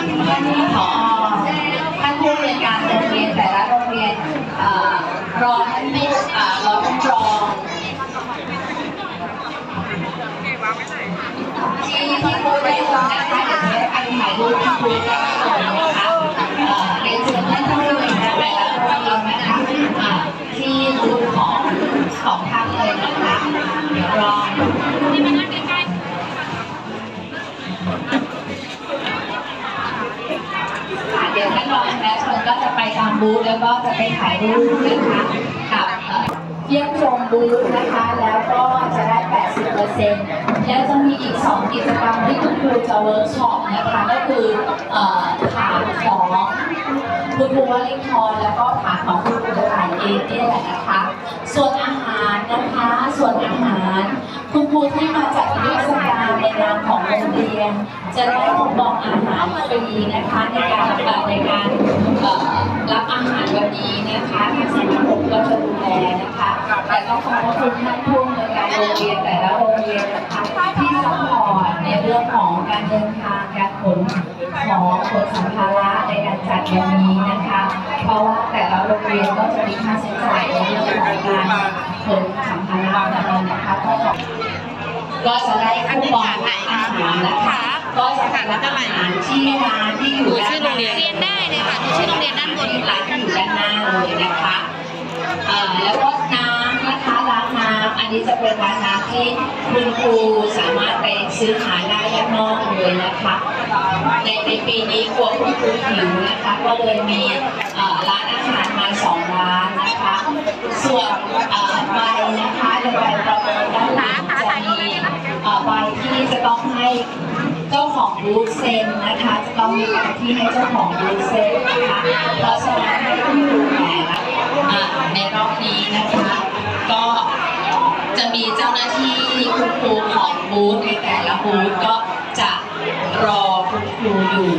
ท่านผอท่านผู้บริการโรงเรียนแต่ละโรงเรียนรอท่านมิสรอท่านรองที่ที่พูดได้ตรงนะคะเดี๋ยวจะไปถ่ายรู้ที่คุยกันก่อนะคะเรียนเชิญท่านผู้บริการแต่ละโรงเรียนนะคะที่รูปของของทางเลยนะคะเดี๋ยวรอ ค่ะเดี๋ยวท่านรองคณะชนก็จะไปตามบูธแล้วก็จะไปถ่ายรูปนะคะกับเอ่อเยี่ยมชมบูธนะคะ แล้วก็จะได้ 80%แล้วจะมีอีก 2 กิจกรรมที่คุณครูจะเวิร์กช็อปนะคะ ก็คือฐานของคุณครูวลินทรแล้วก็ฐานของคุณครูถ่ายเองเนี่แหละนะคะ ส่วนอาหารนะคะ ส่วนอาหาร คุณครูที่ นจะได้คูปองอาหารฟรีนะคะในการในการรับอาหารวันนี้นะคะทางสมาคมก็จะดูแลนะคะ แต่ต้องขอบคุณท่านผู้อำนวยการโรงเรียนแต่ละโรงเรียนนะคะที่ซัพพอร์ตในเรื่องของการเดินทางการขนของขนสัมภาระในการจัดวันนี้นะคะ เพราะว่าแต่ละโรงเรียนก็จะมีค่าใช้จ่ายในเรื่องของการขนสัมภาระนะคะก็ขอบ ก็จะได้คูปองอาหารนะคะก็จะเป็นอาหารที่ร้านที่อยู่ด้านหน้าเรียนได้เลยค่ะดูชื่อโรงเรียนด้านบนร้านที่อยู่ด้านหน้าเลยนะคะเอ่อแล้วก็น้ำนะคะร้านน้ำอันนี้จะเป็นร้านน้ำที่คุณครูสามารถไปซื้อหาได้ด้านนอกเลยนะคะในในปีนี้กลัวคุณครูหิวนะคะ ก็เลยมีเอ่อร้าน ใบที่จะต้องให้เจ้าของบูธเซ็นนะคะ จะต้องมีใบที่ให้เจ้าของบูธเซ็นนะคะเพราะฉะนั้นให้คุณครูแลในรอบนี้นะคะ ก็จะมีเจ้าหน้าที่คุณครูของบูธในแต่ละบูธก็จะรอคุณครูอยู่